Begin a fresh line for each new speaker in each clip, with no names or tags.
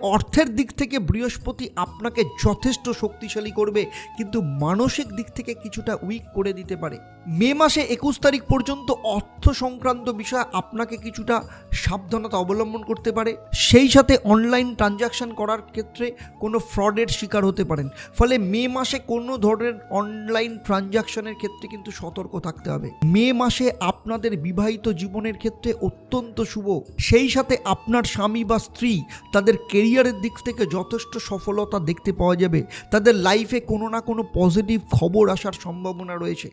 অর্থের দিক থেকে বৃহস্পতি আপনাকে যথেষ্ট শক্তিশালী করবে, কিন্তু মানসিক দিক থেকে কিছুটা উইক করে দিতে পারে। মে মাসে একুশ তারিখ পর্যন্ত অর্থ সংক্রান্ত বিষয়ে আপনাকে কিছুটা সাবধানতা অবলম্বন করতে পারে। সেই সাথে অনলাইন ট্রানজাকশন করার ক্ষেত্রে কোনো ফ্রডের শিকার হতে পারেন। ফলে মে মাসে কোনো ধরনের অনলাইন ট্রানজাকশনের ক্ষেত্রে কিন্তু সতর্ক থাকতে হবে। মে মাসে আপনাদের বিবাহিত জীবনের ক্ষেত্রে অত্যন্ত শুভ। সেই সাথে আপনার স্বামী বা স্ত্রী তাদের কেরিয়ারের দিক থেকে যথেষ্ট সফলতা দেখতে পাওয়া যাবে। তাদের লাইফে কোনো না কোনো পজিটিভ খবর আসার সম্ভাবনা রয়েছে।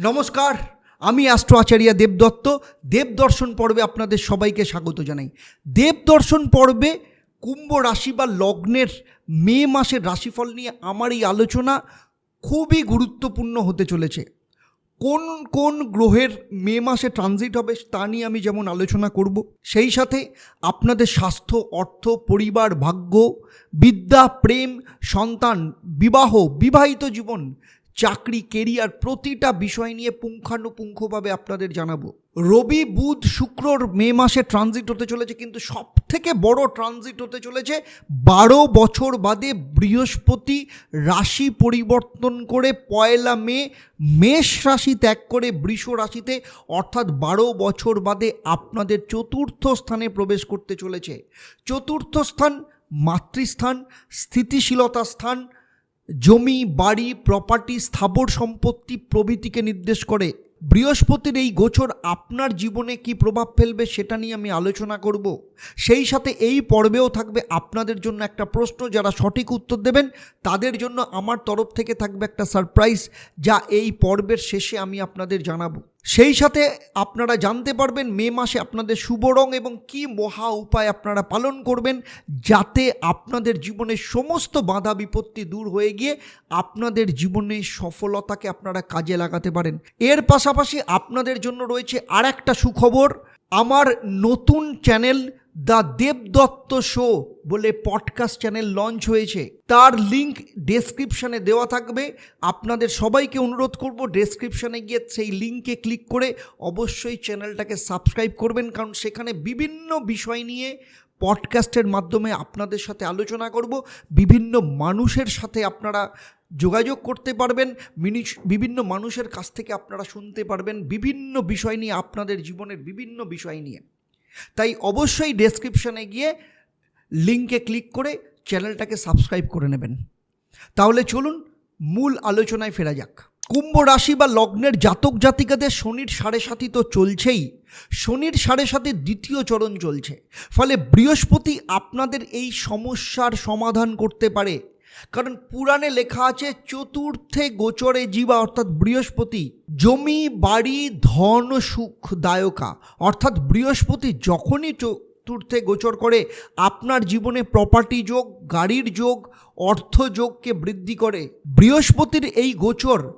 নমস্কার, আমি অ্যাস্ট্রো আচার্য দেবদত্ত। দেবদর্শন পর্বে আপনাদের সবাইকে স্বাগত জানাই। দেবদর্শন পর্বে কুম্ভ রাশি বা লগ্নের মে মাসের রাশিফল নিয়ে আমার এই আলোচনা খুবই গুরুত্বপূর্ণ হতে চলেছে। কোন কোন গ্রহের মে মাসে ট্রানজিট হবে তা নিয়ে আমি যেমন আলোচনা করব, সেই সাথে আপনাদের স্বাস্থ্য, অর্থ, পরিবার, ভাগ্য, বিদ্যা, প্রেম, সন্তান, বিবাহ, বিবাহিত জীবন, চাকরি কেরিয়ার প্রতিটা বিষয় নিয়ে পুঙ্খানুপুঙ্খভাবে আপনাদের জানাব। রবি, বুধ শুক্রর মে মাসে ট্রানজিট হতে চলেছে, কিন্তু সব থেকে বড় ট্রানজিট হতে চলেছে বারো বছর বাদে বৃহস্পতি রাশি পরিবর্তন করে পয়লা মে, মেষ রাশি ত্যাগ করে বৃষ রাশিতে, অর্থাৎ বারো বছর বাদে আপনাদের চতুর্থ স্থানে প্রবেশ করতে চলেছে। চতুর্থ স্থান মাতৃস্থান, স্থিতিশীলতা স্থান, জমি, বাড়ি প্রপার্টি স্থাবর সম্পত্তি প্রভৃতিকে নির্দেশ করে। বৃহস্পতির এই গোচর আপনার জীবনে কি প্রভাব ফেলবে সেটা নিয়ে আমি আলোচনা করব। সেই সাথে এই পর্বেও থাকবে আপনাদের জন্য একটা প্রশ্ন, যারা সঠিক উত্তর দেবেন, তাদের জন্য আমার তরফ থেকে থাকবে একটা সারপ্রাইজ যা এই পর্বের শেষে আমি আপনাদের জানাব। সেই সাথে আপনারা জানতে পারবেন মে মাসে আপনাদের শুভ রং এবং কি মহা উপায় আপনারা পালন করবেন যাতে আপনাদের জীবনের সমস্ত বাধা বিপত্তি দূর হয়ে গিয়ে আপনাদের জীবনে সফলতাকে আপনারা কাজে লাগাতে পারেন। এর পাশাপাশি আপনাদের জন্য রয়েছে আর একটা সুখবর। আমার নতুন চ্যানেল দ্য দেবদত্ত শো বলে পডকাস্ট চ্যানেল লঞ্চ হয়েছে। তার লিংক ডেসক্রিপশানে দেওয়া থাকবে। আপনাদের সবাইকে অনুরোধ করব ডেসক্রিপশানে গিয়ে সেই লিঙ্কে ক্লিক করে অবশ্যই চ্যানেলটাকে সাবস্ক্রাইব করবেন, কারণ সেখানে বিভিন্ন বিষয় নিয়ে পডকাস্টের মাধ্যমে আপনাদের সাথে আলোচনা করব। বিভিন্ন মানুষের সাথে আপনারা যোগাযোগ করতে পারবেন, মিনি- বিভিন্ন মানুষের কাছ থেকে আপনারা শুনতে পারবেন, বিভিন্ন বিষয় নিয়ে আপনাদের জীবনের বিভিন্ন বিষয় নিয়ে। তাই অবশ্যই ডেসক্রিপশানে গিয়ে লিঙ্কে ক্লিক করে চ্যানেলটাকে সাবস্ক্রাইব করে নেবেন। তাহলে চলুন মূল আলোচনায় ফেরা যাক। কুম্ভ রাশি বা লগ্নের জাতক জাতিকাদের শনির সাড়ে সাথী তো চলছেই। শনির সাড়ে সাথে দ্বিতীয় চরণ চলছে। ফলে বৃহস্পতি আপনাদের এই সমস্যার সমাধান করতে পারে। কারণ পুরাণে লেখা আছে, চতুর্থে গোচরে জীবা, অর্থাৎ বৃহস্পতি, জমি, বাড়ি, ধন, সুখ, দায়কা। অর্থাৎ বৃহস্পতি যখনই চতুর্থে গোচর করে, আপনার জীবনে প্রপার্টি যোগ, গাড়ির যোগ, অর্থ যোগকে বৃদ্ধি করে। বৃহস্পতির এই গোচর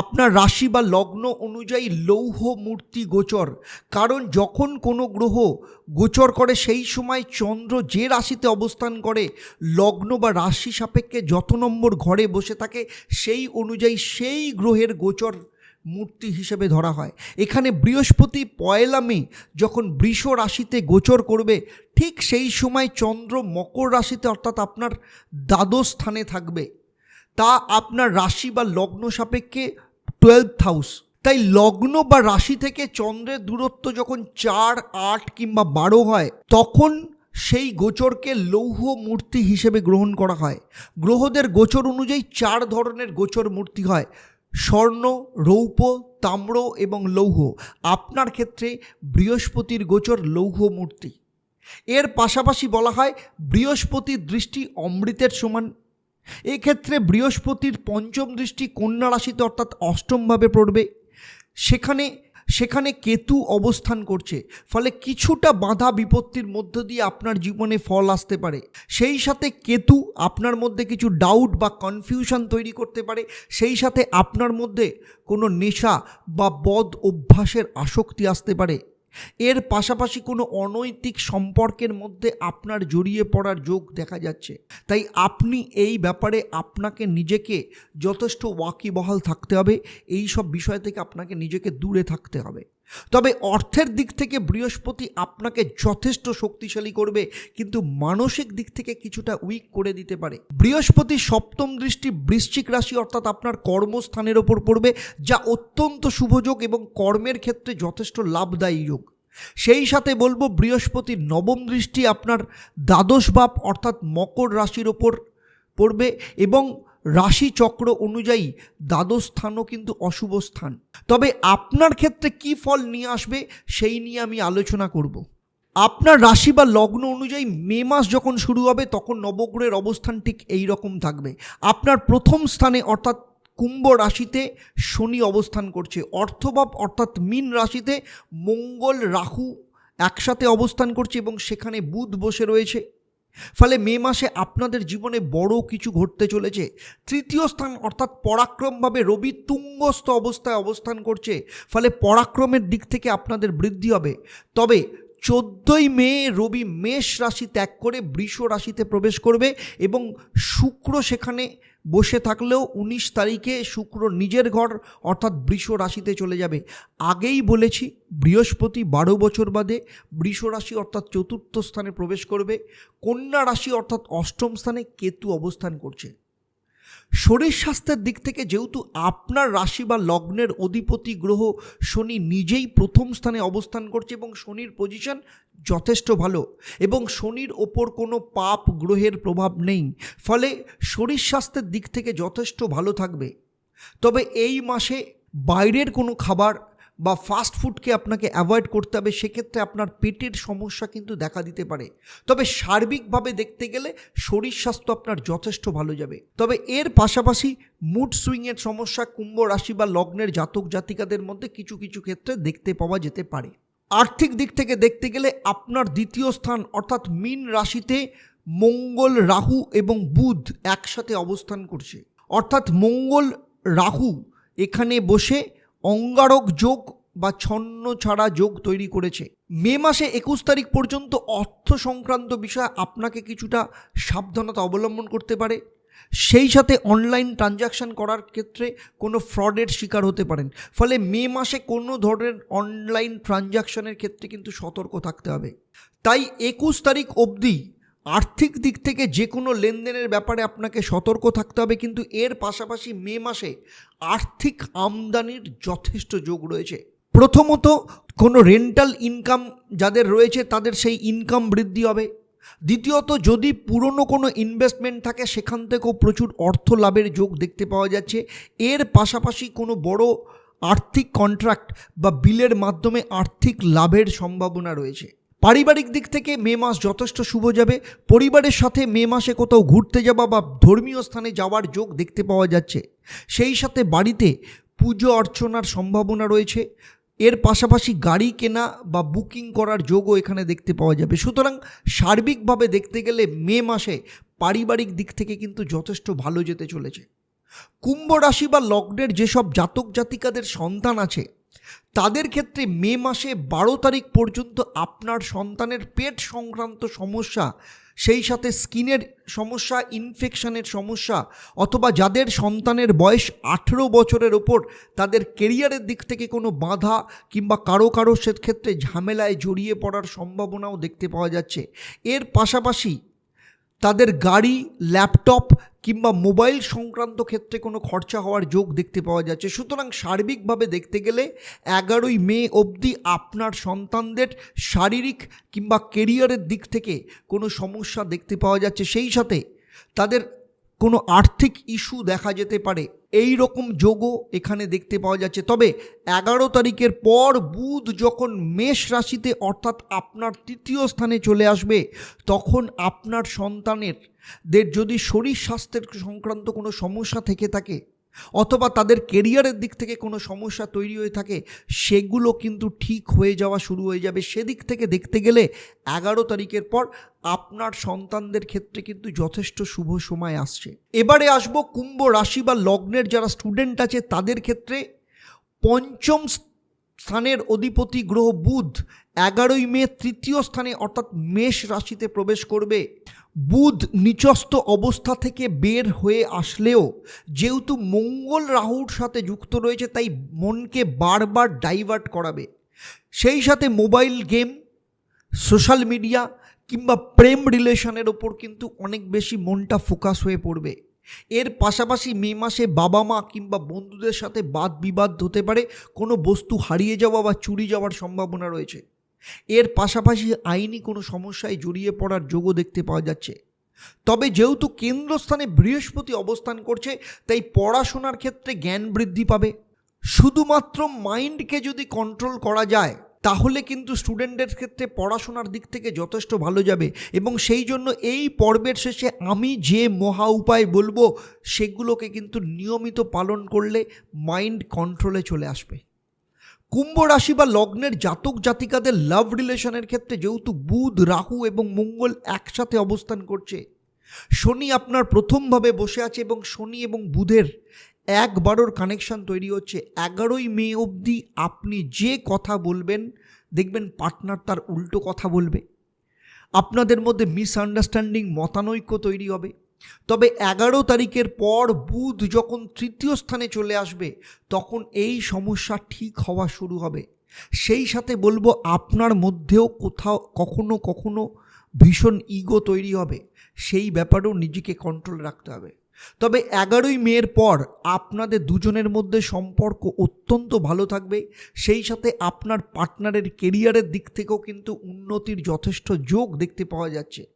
আপনার রাশি বা লগ্ন অনুযায়ী লৌহ মূর্তি গোচর। কারণ যখন কোনো গ্রহ গোচর করে, সেই সময় চন্দ্র যে রাশিতে অবস্থান করে, লগ্ন বা রাশি সাপেক্ষে যত নম্বর ঘরে বসে থাকে, সেই অনুযায়ী সেই গ্রহের গোচর মূর্তি হিসেবে ধরা হয়। এখানে বৃহস্পতি পয়লা মে যখন বৃষ রাশিতে গোচর করবে, ঠিক সেই সময় চন্দ্র মকর রাশিতে অর্থাৎ আপনার দ্বাদশ স্থানে থাকবে। তা আপনার রাশি বা লগ্ন সাপেক্ষে টুয়েলভ হাউস তাই লগ্ন বা রাশি থেকে চন্দ্রের দূরত্ব যখন চার, আট কিংবা বারো হয়, তখন সেই গোচরকে লৌহ মূর্তি হিসেবে গ্রহণ করা হয়। গ্রহদের গোচর অনুযায়ী চার ধরনের গোচর মূর্তি হয়, স্বর্ণ, রৌপ্য, তাম্র এবং লৌহ। আপনার ক্ষেত্রে বৃহস্পতির গোচর লৌহ মূর্তি। এর পাশাপাশি বলা হয় বৃহস্পতির দৃষ্টি অমৃতের সমান এক্ষেত্রে বৃহস্পতির পঞ্চম দৃষ্টি কন্যা রাশিতে অর্থাৎ অষ্টমভাবে পড়বে? সেখানে সেখানে কেতু অবস্থান করছে। ফলে কিছুটা বাধা বিপত্তির মধ্য দিয়ে আপনার জীবনে ফল আসতে পারে। সেই সাথে কেতু আপনার মধ্যে কিছু ডাউট বা কনফিউশন তৈরি করতে পারে। সেই সাথে আপনার মধ্যে কোনো নেশা বা বদ অভ্যাসের আসক্তি আসতে পারে। এর পাশাপাশি কোনো অনৈতিক সম্পর্কের মধ্যে আপনার জড়িয়ে পড়ার যোগ দেখা যাচ্ছে। তাই আপনি এই ব্যাপারে আপনাকে নিজেকে যথেষ্ট ওয়াকিবহাল থাকতে হবে। এই সব বিষয় থেকে আপনাকে নিজেকে দূরে থাকতে হবে। তবে অর্থের দিক থেকে বৃহস্পতি আপনাকে যথেষ্ট শক্তিশালী করবে, কিন্তু মানসিক দিক থেকে কিছুটা উইক করে দিতে পারে। বৃহস্পতি সপ্তম দৃষ্টি বৃশ্চিক রাশি অর্থাৎ আপনার কর্মস্থানের ওপর পড়বে, যা অত্যন্ত শুভযোগ এবং কর্মের ক্ষেত্রে যথেষ্ট লাভদায়ী যোগ। সেই সাথে বলব বৃহস্পতির নবম দৃষ্টি আপনার দ্বাদশ বাপ অর্থাৎ মকর রাশির ওপর পড়বে এবং রাশি চক্র অনুযায়ী দ্বাদশ স্থানও কিন্তু অশুভ স্থান। তবে আপনার ক্ষেত্রে কি ফল নিয়ে আসবে সেই নিয়ে আমি আলোচনা করব। আপনার রাশি বা লগ্ন অনুযায়ী মে মাস যখন শুরু হবে, তখন নবগ্রহের অবস্থান ঠিক এই রকম থাকবে। আপনার প্রথম স্থানে অর্থাৎ কুম্ভ রাশিতে শনি অবস্থান করছে। অর্থভাব অর্থাৎ মীন রাশিতে মঙ্গল রাহু একসাথে অবস্থান করছে এবং সেখানে বুধ বসে রয়েছে। ফলে মে মাসে আপনাদের জীবনে বড় কিছু ঘটতে চলেছে। তৃতীয় স্থান অর্থাৎ পরাক্রমভাবে রবি তুঙ্গস্থ অবস্থায় অবস্থান করছে। ফলে পরাক্রমের দিক থেকে আপনাদের বৃদ্ধি হবে। তবে চোদ্দই মে রবি মেষ রাশি ত্যাগ করে বৃষ রাশিতে প্রবেশ করবে এবং শুক্র সেখানে বসে থাকলেও উনিশ তারিখে শুক্র নিজের ঘর, অর্থাৎ বৃষ রাশিতে চলে যাবে। আগেই বলেছি, বৃহস্পতি বারো বছর বাদে বৃষ রাশি, অর্থাৎ চতুর্থ স্থানে প্রবেশ করবে। কন্যা রাশি, অর্থাৎ অষ্টম স্থানে কেতু অবস্থান করছে। শরীর স্বাস্থ্যের দিক থেকে যেহেতু আপনার রাশি বা লগ্নের অধিপতি গ্রহ শনি নিজেই প্রথম স্থানে অবস্থান করছে এবং শনির পজিশন যথেষ্ট ভালো এবং শনির ওপর কোনো পাপ গ্রহের প্রভাব নেই, ফলে শরীর স্বাস্থ্যের দিক থেকে যথেষ্ট ভালো থাকবে। তবে এই মাসে বাইরের কোনো খাবার বা ফাস্ট ফুডকে আপনাকে অ্যাভয়েড করতে হবে, সেক্ষেত্রে আপনার পেটের সমস্যা কিন্তু দেখা দিতে পারে। তবে সার্বিকভাবে দেখতে গেলে শরীর স্বাস্থ্য আপনার যথেষ্ট ভালো যাবে। তবে এর পাশাপাশি মুড সুইংয়ের সমস্যা, কুম্ভ রাশি বা লগ্নের জাতক জাতিকাদের মধ্যে কিছু কিছু ক্ষেত্রে দেখতে পাওয়া যেতে পারে। আর্থিক দিক থেকে দেখতে গেলে আপনার দ্বিতীয় স্থান অর্থাৎ মীন রাশিতে মঙ্গল, রাহু এবং বুধ একসাথে অবস্থান করছে। অর্থাৎ মঙ্গল, রাহু এখানে বসে অঙ্গারক যোগ বা ছন্ন ছাড়া যোগ তৈরি করেছে। মে মাসে একুশ তারিখ পর্যন্ত অর্থ সংক্রান্ত বিষয়ে আপনাকে কিছুটা সাবধানতা অবলম্বন করতে পারে। সেই সাথে অনলাইন ট্রানজাকশান করার ক্ষেত্রে কোনো ফ্রডের শিকার হতে পারেন। ফলে মে মাসে কোনো ধরনের অনলাইন ট্রানজাকশানের ক্ষেত্রে কিন্তু সতর্ক থাকতে হবে। তাই একুশ তারিখ অবধি আর্থিক দিক থেকে যে কোনো লেনদেনের ব্যাপারে আপনাকে সতর্ক থাকতে হবে, কিন্তু এর পাশাপাশি মে মাসে আর্থিক আমদানির যথেষ্ট যোগ রয়েছে। প্রথমত, কোনো রেন্টাল ইনকাম যাদের রয়েছে, তাদের সেই ইনকাম বৃদ্ধি হবে। দ্বিতীয়ত, যদি পুরনো কোনো ইনভেস্টমেন্ট থাকে, সেখান থেকেও প্রচুর অর্থ লাভের যোগ দেখতে পাওয়া যাচ্ছে। এর পাশাপাশি কোনো বড় আর্থিক কন্ট্রাক্ট বা বিলের মাধ্যমে আর্থিক লাভের সম্ভাবনা রয়েছে। পারিবারিক দিক থেকে মে মাস যথেষ্ট শুভ যাবে। পরিবারের সাথে মে মাসে কোথাও ঘুরতে যাওয়া বা ধর্মীয় স্থানে যাওয়ার যোগ দেখতে পাওয়া যাচ্ছে। সেই সাথে বাড়িতে পুজো অর্চনার সম্ভাবনা রয়েছে। এর পাশাপাশি গাড়ি কেনা বা বুকিং করার যোগও এখানে দেখতে পাওয়া যাবে। সুতরাং সার্বিকভাবে দেখতে গেলে মে মাসে পারিবারিক দিক থেকে কিন্তু যথেষ্ট ভালো যেতে চলেছে। কুম্ভ রাশি বা লগ্নের যেসব জাতক জাতিকাদের সন্তান আছে তাদের ক্ষেত্রে মে মাসে বারো তারিখ পর্যন্ত আপনার সন্তানের পেট সংক্রান্ত সমস্যা, সেই সাথে স্কিনের সমস্যা, ইনফেকশনের সমস্যা, অথবা যাদের সন্তানের বয়স আঠেরো বছরের ওপর, তাদের কেরিয়ারের দিক থেকে কোনো বাধা কিংবা কারও কারও সে ক্ষেত্রে ঝামেলায় জড়িয়ে পড়ার সম্ভাবনাও দেখতে পাওয়া যাচ্ছে। এর পাশাপাশি তাদের গাড়ি, ল্যাপটপ কিংবা মোবাইল সংক্রান্ত ক্ষেত্রে কোনো খরচা হওয়ার যোগ দেখতে পাওয়া যাচ্ছে। সুতরাং সার্বিকভাবে দেখতে গেলে এগারোই মে অবধি আপনার সন্তানদের শারীরিক কিংবা কেরিয়ারের দিক থেকে কোনো সমস্যা দেখতে পাওয়া যাচ্ছে। সেই সাথে তাদের কোনো আর্থিক ইস্যু দেখা যেতে পারে। এই রকম যোগও এখানে দেখতে পাওয়া যাচ্ছে। তবে এগারো তারিখের পর বুধ যখন মেষ রাশিতে অর্থাৎ আপনার তৃতীয় স্থানে চলে আসবে, তখন আপনার সন্তানের দের যদি শরীর স্বাস্থ্যের সংক্রান্ত কোনো সমস্যা থেকে থাকে অথবা তাদের কেরিয়ারের দিক থেকে কোনো সমস্যা তৈরি হয়ে থাকে, সেগুলো কিন্তু ঠিক হয়ে যাওয়া শুরু হয়ে যাবে। সেদিক থেকে দেখতে গেলে এগারো তারিখের পর আপনার সন্তানদের ক্ষেত্রে কিন্তু যথেষ্ট শুভ সময় আসছে। এবারে আসব কুম্ভ রাশি বা লগ্নের যারা স্টুডেন্ট আছে, তাদের ক্ষেত্রে পঞ্চম স্থানের অধিপতি গ্রহ বুধ এগারোই মে তৃতীয় স্থানে, অর্থাৎ মেষ রাশিতে প্রবেশ করবে। বুধ নিচস্থ অবস্থা থেকে বের হয়ে আসলেও যেহেতু মঙ্গল রাহুর সাথে যুক্ত রয়েছে, তাই মনকে বারবার ডাইভার্ট করাবে। সেই সাথে মোবাইল গেম, সোশ্যাল মিডিয়া কিংবা প্রেম রিলেশনের ওপর কিন্তু অনেক বেশি মনটা ফোকাস হয়ে পড়বে। এর পাশাপাশি মে মাসে বাবা মা কিংবা বন্ধুদের সাথে বাদ বিবাদ হতে পারে, কোনো বস্তু হারিয়ে যাওয়া বা চুরি যাওয়ার সম্ভাবনা রয়েছে। এর পাশাপাশি আইনি কোনো সমস্যায় জড়িয়ে পড়ার যোগও দেখতে পাওয়া যাচ্ছে। তবে যেহেতু কেন্দ্রস্থানে বৃহস্পতি অবস্থান করছে, তাই পড়াশোনার ক্ষেত্রে জ্ঞান বৃদ্ধি পাবে। শুধুমাত্র মাইন্ডকে যদি কন্ট্রোল করা যায় তাহলে কিন্তু স্টুডেন্টদের ক্ষেত্রে পড়াশোনার দিক থেকে যথেষ্ট ভালো যাবে। এবং সেই জন্য এই পর্বের শেষে আমি যে মহা উপায় বলব, সেগুলোকে কিন্তু নিয়মিত পালন করলে মাইন্ড কন্ট্রোলে চলে আসবে। কুম্ভ রাশি বা লগ্নের জাতক জাতিকাদের লাভ রিলেশনের ক্ষেত্রে যেহেতু বুধ, রাহু এবং মঙ্গল একসাথে অবস্থান করছে, শনি আপনার প্রথমভাবে বসে আছে এবং শনি এবং বুধের এক বারোর কানেকশন তৈরি হচ্ছে। এগারোই মে অবধি আপনি যে কথা বলবেন, দেখবেন পার্টনার তার উল্টো কথা বলবে। আপনাদের মধ্যে মিসআন্ডারস্ট্যান্ডিং মতানৈক্য তৈরি হবে। তবে এগারো তারিখের পর বুধ যখন তৃতীয় স্থানে চলে আসবে, তখন এই সমস্যা ঠিক হওয়া শুরু হবে। সেই সাথে বলব, আপনার মধ্যেও কোথাও কখনো কখনো ভীষণ ইগো তৈরি হবে। সেই ব্যাপারেও নিজেকে কন্ট্রোল রাখতে হবে। তবে এগারোই মেয়ের পর আপনাদের দুজনের মধ্যে সম্পর্ক অত্যন্ত ভালো থাকবে। সেই সাথে আপনার পার্টনারের কেরিয়ারের দিক থেকেও কিন্তু উন্নতির যথেষ্ট যোগ দেখতে পাওয়া যাচ্ছে।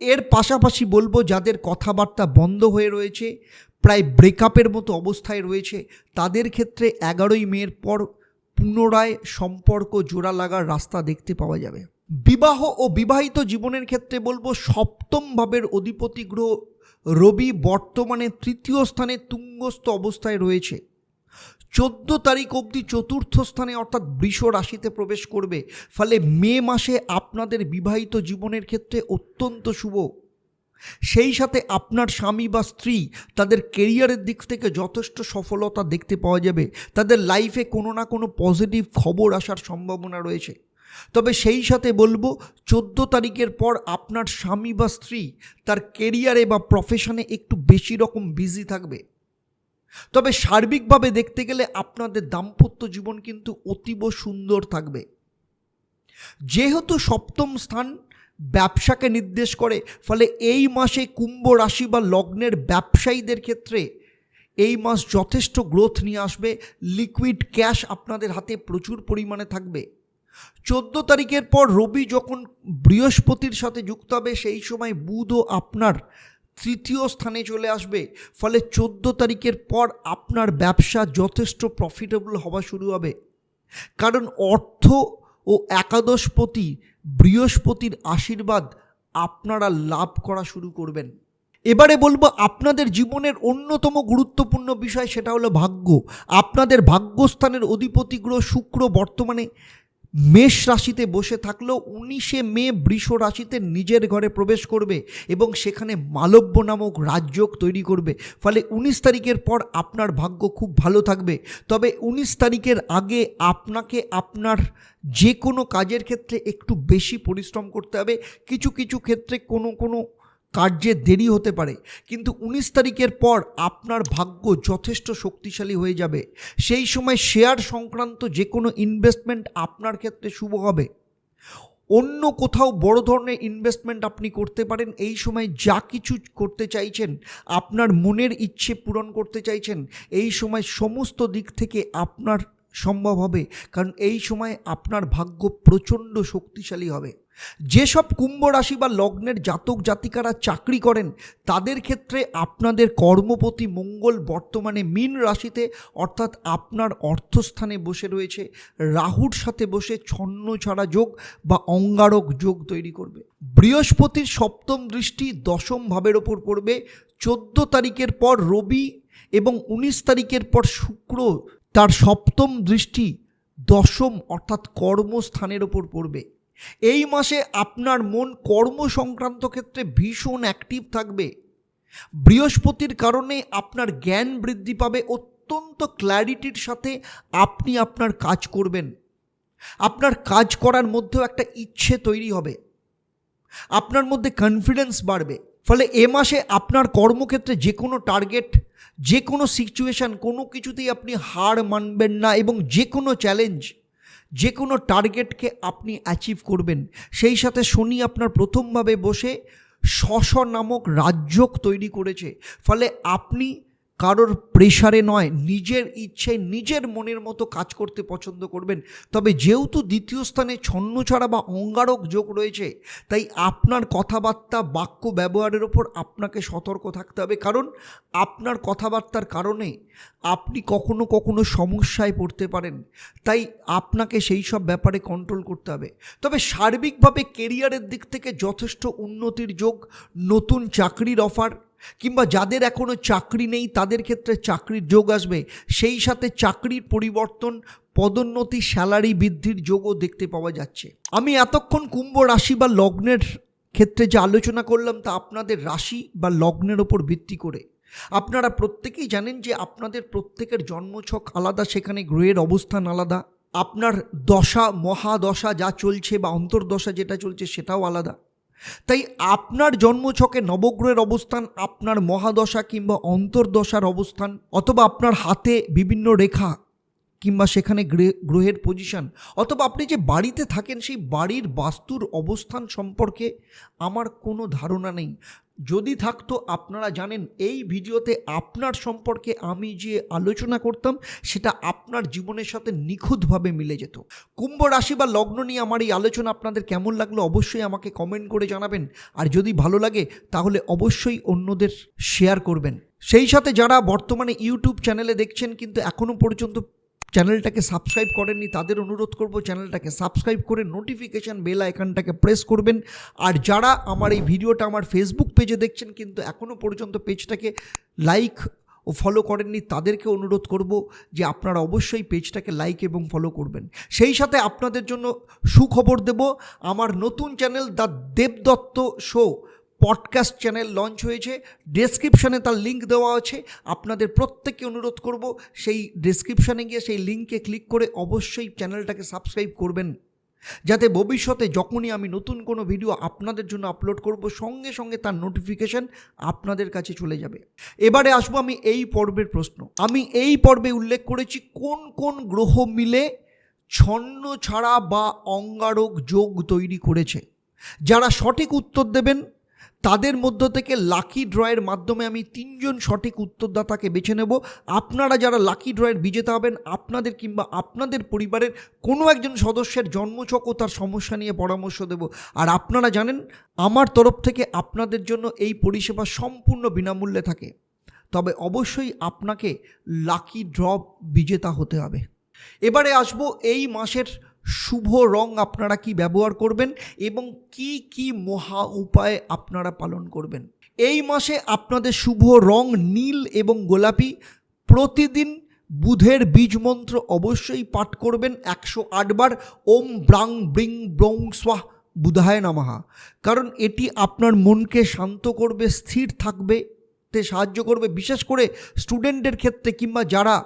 এর পাশাপাশি বলব, যাদের কথাবার্তা বন্ধ হয়ে রয়েছে, প্রায় ব্রেকআপের মতো অবস্থায় রয়েছে, তাদের ক্ষেত্রে এগারোই মেয়ের পর পুনরায় সম্পর্ক জোড়া লাগার রাস্তা দেখতে পাওয়া যাবে। বিবাহ ও বিবাহিত জীবনের ক্ষেত্রে বলব, সপ্তম ভাবের অধিপতি গ্রহ রবি বর্তমানে তৃতীয় স্থানে তুঙ্গস্থ অবস্থায় রয়েছে। চোদ্দ তারিখ অবধি চতুর্থ স্থানে অর্থাৎ বৃষ রাশিতে প্রবেশ করবে। ফলে মে মাসে আপনাদের বিবাহিত জীবনের ক্ষেত্রে অত্যন্ত শুভ। সেই সাথে আপনার স্বামী বা স্ত্রী তাদের কেরিয়ারের দিক থেকে যথেষ্ট সফলতা দেখতে পাওয়া যাবে। তাদের লাইফে কোনো না কোনো পজিটিভ খবর আসার সম্ভাবনা রয়েছে। তবে সেই সাথে বলব, চোদ্দ তারিখের পর আপনার স্বামী বা স্ত্রী তার কেরিয়ারে বা প্রফেশনে একটু বেশি রকম বিজি থাকবে। তবে সার্বিকভাবে দেখতে গেলে আপনাদের দাম্পত্য জীবন কিন্তু অতীব সুন্দর থাকবে। যেহেতু সপ্তম স্থান ব্যবসাকে নির্দেশ করে, ফলে এই মাসে কুম্ভ রাশি বা লগ্নের ব্যবসায়ীদের ক্ষেত্রে এই মাস যথেষ্ট গ্রোথ নিয়ে আসবে। লিকুইড ক্যাশ আপনাদের হাতে প্রচুর পরিমাণে থাকবে। চোদ্দ তারিখের পর রবি যখন বৃহস্পতির সাথে যুক্ত হবে, সেই সময় বুধও আপনার তৃতীয় স্থানে চলে আসবে। ফলে চোদ্দ তারিখের পর আপনার ব্যবসা যথেষ্ট প্রফিটেবল হওয়া শুরু হবে। কারণ অর্থ ও একাদশপতি বৃহস্পতির আশীর্বাদ আপনারা লাভ করা শুরু করবেন। এবারে বলব, আপনাদের জীবনের অন্যতম গুরুত্বপূর্ণ বিষয় সেটা হলো ভাগ্য। আপনাদের ভাগ্যস্থানের অধিপতি গ্রহ শুক্র বর্তমানে মেষ রাশিতে বসে থাকলেও উনিশে মে বৃষ রাশিতে নিজের ঘরে প্রবেশ করবে এবং সেখানে মালব্য নামক রাজযোগ তৈরি করবে। ফলে উনিশ তারিখের পর আপনার ভাগ্য খুব ভালো থাকবে। তবে উনিশ তারিখের আগে আপনাকে আপনার যে কোনো কাজের ক্ষেত্রে একটু বেশি পরিশ্রম করতে হবে। কিছু কিছু ক্ষেত্রে কোনো কোনো কার্যে দেরি হতে পারে, কিন্তু উনিশ তারিখের পর আপনার ভাগ্য যথেষ্ট শক্তিশালী হয়ে যাবে। সেই সময় শেয়ার সংক্রান্ত যে কোনো ইনভেস্টমেন্ট আপনার ক্ষেত্রে শুভ হবে। অন্য কোথাও বড় ধরনের ইনভেস্টমেন্ট আপনি করতে পারেন, এই সময় যা কিছু করতে চাইছেন, আপনার মনের ইচ্ছে পূরণ করতে চাইছেন, এই সময় সমস্ত দিক থেকে আপনার সম্ভব হবে, কারণ এই সময় আপনার ভাগ্য প্রচণ্ড শক্তিশালী হবে। যেসব কুম্ভ রাশি বা লগ্নের জাতক জাতিকারা চাকরি করেন, তাদের ক্ষেত্রে আপনাদের কর্মপতি মঙ্গল বর্তমানে মীন রাশিতে, অর্থাৎ আপনার অর্থস্থানে বসে রয়েছে। রাহুর সাথে বসে ছন্ন ছাড়া যোগ বা অঙ্গারক যোগ তৈরি করবে। বৃহস্পতির সপ্তম দৃষ্টি দশম ভাবের ওপর পড়বে। চোদ্দ তারিখের পর রবি এবং উনিশ তারিখের পর শুক্র তার সপ্তম দৃষ্টি দশম, অর্থাৎ কর্মস্থানের ওপর পড়বে। এই মাসে আপনার মন কর্ম সংক্রান্ত ক্ষেত্রে ভীষণ অ্যাক্টিভ থাকবে। বৃহস্পতির কারণে আপনার জ্ঞান বৃদ্ধি পাবে, অত্যন্ত ক্ল্যারিটির সাথে আপনি আপনার কাজ করবেন। আপনার কাজ করার মধ্যেও একটা ইচ্ছে তৈরি হবে। আপনার মধ্যে কনফিডেন্স বাড়বে। ফলে এ মাসে আপনার কর্মক্ষেত্রে যে কোনো টার্গেট যে কোনো সিচুয়েশান কোনো কিছুতেই আপনি হার মানবেন না এবং যে কোনো চ্যালেঞ্জ যে কোনো টার্গেটকে আপনি অ্যাচিভ করবেন। সেই সাথে শনি আপনার প্রথমভাবে বসে শশ নামক রাজ্যক তৈরি করেছে। ফলে আপনি কারোর প্রেশারে নয়, নিজের ইচ্ছে নিজের মনের মতো কাজ করতে পছন্দ করবেন। তবে যেহেতু দ্বিতীয় স্থানে ছন্নছাড়া বা অঙ্গারক যোগ রয়েছে, তাই আপনার কথাবার্তা, বাক্য ব্যবহারের ওপর আপনাকে সতর্ক থাকতে হবে। কারণ আপনার কথাবার্তার কারণে আপনি কখনো কখনো সমস্যায় পড়তে পারেন। তাই আপনাকে সেই সব ব্যাপারে কন্ট্রোল করতে হবে। তবে সার্বিকভাবে কেরিয়ারের দিক থেকে যথেষ্ট উন্নতির যোগ, নতুন চাকরির অফার কিংবা যাদের এখনও চাকরি নেই, তাদের ক্ষেত্রে চাকরির যোগ আসবে। সেই সাথে চাকরির পরিবর্তন, পদোন্নতি স্যালারি বৃদ্ধির যোগও দেখতে পাওয়া যাচ্ছে। আমি এতক্ষণ কুম্ভ রাশি বা লগ্নের ক্ষেত্রে যে আলোচনা করলাম, তা আপনাদের রাশি বা লগ্নের ওপর ভিত্তি করে। আপনারা প্রত্যেকেই জানেন যে আপনাদের প্রত্যেকের জন্মছক আলাদা, সেখানে গ্রহের অবস্থান আলাদা। আপনার দশা, মহাদশা যা চলছে বা অন্তর্দশা যেটা চলছে, সেটাও আলাদা। তাই আপনার জন্মছকে নবগ্রহের অবস্থান, আপনার মহাদশা কিংবা অন্তর্দশার অবস্থান, অথবা আপনার হাতে বিভিন্ন রেখা কিংবা সেখানে গ্রে- গ্রহের পজিশন অথবা আপনি যে বাড়িতে থাকেন, সেই বাড়ির বাস্তুর অবস্থান সম্পর্কে আমার কোনো ধারণা নেই। যদি থাকতো, আপনারা জানেন, এই ভিডিওতে আপনার সম্পর্কে আমি যে আলোচনা করতাম, সেটা আপনার জীবনের সাথে নিখুঁতভাবে মিলে যেত। কুম্ভ রাশি বা লগ্ন নিয়ে আমার এই আলোচনা আপনাদের কেমন লাগল অবশ্যই আমাকে কমেন্ট করে জানাবেন। আর যদি ভালো লাগে, তাহলে অবশ্যই অন্যদের শেয়ার করবেন। সেই সাথে যারা বর্তমানে ইউটিউব চ্যানেলে দেখছেন, কিন্তু এখনও পর্যন্ত চ্যানেলটাকে সাবস্ক্রাইব করেননি, তাদের অনুরোধ করব চ্যানেলটাকে সাবস্ক্রাইব করে নোটিফিকেশান বেল আইকনটাকে প্রেস করবেন। আর যারা আমার এই ভিডিওটা আমার ফেসবুক পেজে দেখছেন, কিন্তু এখনও পর্যন্ত পেজটাকে লাইক ও ফলো করেননি, তাদেরকে অনুরোধ করব যে আপনারা অবশ্যই পেজটাকে লাইক এবং ফলো করবেন। সেই সাথে আপনাদের জন্য সুখবর দেব, আমার নতুন channel the Debdutta show podcast channel launch হয়েছে। ডেসক্রিপশানে তার লিঙ্ক দেওয়া আছে। আপনাদের প্রত্যেককে অনুরোধ করব সেই ডেসক্রিপশানে গিয়ে সেই লিঙ্কে ক্লিক করে অবশ্যই চ্যানেলটাকে সাবস্ক্রাইব করবেন। যাতে ভবিষ্যতে যখনই আমি নতুন কোনো ভিডিও আপনাদের জন্য আপলোড করব, সঙ্গে সঙ্গে তার নোটিফিকেশান আপনাদের কাছে চলে যাবে। এবারে আসব আমি এই পর্বের প্রশ্ন। আমি এই পর্বে উল্লেখ করেছি কোন কোন গ্রহ মিলে ছন্ন ছাড়া বা অঙ্গারক যোগ তৈরি করেছে। যারা সঠিক উত্তর দেবেন তাদের মধ্য থেকে লাকি ড্রয়ের মাধ্যমে আমি তিনজন সঠিক উত্তরদাতাকে বেছে নেব। আপনারা যারা লাকি ড্রয়ের বিজেতা হবেন, আপনাদের কিংবা আপনাদের পরিবারের কোনো একজন সদস্যের জন্মছক ও তার সমস্যা নিয়ে পরামর্শ দেব। আর আপনারা জানেন, আমার তরফ থেকে আপনাদের জন্য এই পরিষেবা সম্পূর্ণ বিনামূল্যে থাকে। তবে অবশ্যই আপনাকে লাকি ড্র বিজেতা হতে হবে। এবারে আসব এই মাসের শুভ রং আপনারা কি ব্যবহার করবেন এবং কি কি মহা উপায় আপনারা পালন করবেন। এই মাসে আপনাদের শুভ রং নীল এবং গোলাপি। প্রতিদিন বুধের বীজ মন্ত্র অবশ্যই পাঠ করবেন একশো আটবার ওম ব্রাং ব্রিং ব্রং স্বাহ বুধায় নামাহা কারণ এটি আপনার মনকে শান্ত করবে, স্থির থাকবে সাহায্য করবে। বিশেষ করে স্টুডেন্টের ক্ষেত্রে কিংবা যারা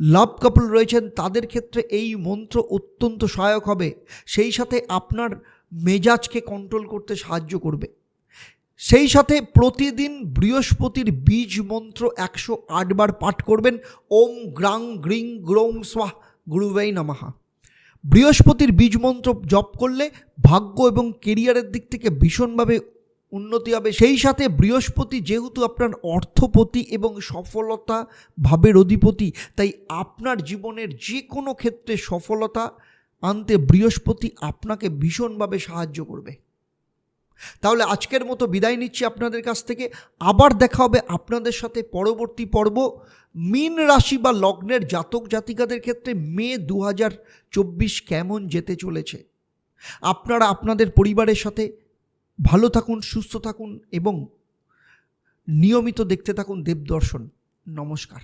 লাভ কাপল রয়েছেন, তাদের ক্ষেত্রে এই মন্ত্র অত্যন্ত সহায়ক হবে। সেই সাথে আপনার মেজাজকে কন্ট্রোল করতে সাহায্য করবে। সেই সাথে প্রতিদিন বৃহস্পতির বীজ মন্ত্র একশো আটবার পাঠ করবেন। ওম গ্রাং গ্রিং গ্রৌং স্বাহ গুরুবাই নামাহা বৃহস্পতির বীজ মন্ত্র জপ করলে ভাগ্য এবং কেরিয়ারের দিক থেকে ভীষণভাবে উন্নতি হবে। সেই সাথে বৃহস্পতি যেহেতু আপনার অর্থপতি এবং সফলতা ভাবের অধিপতি, তাই আপনার জীবনের যে কোনো ক্ষেত্রে সফলতা আনতে বৃহস্পতি আপনাকে ভীষণভাবে সাহায্য করবে। তাহলে আজকের মতো বিদায় নিচ্ছি আপনাদের কাছ থেকে। আবার দেখা হবে আপনাদের সাথে পরবর্তী পর্ব। মীন রাশি বা লগ্নের জাতক জাতিকাদের ক্ষেত্রে মে দু হাজার চব্বিশ কেমন যেতে চলেছে? আপনারা আপনাদের পরিবারের সাথে ভালো থাকুন সুস্থ থাকুন এবং নিয়মিত দেখতে থাকুন দেবদর্শন। নমস্কার।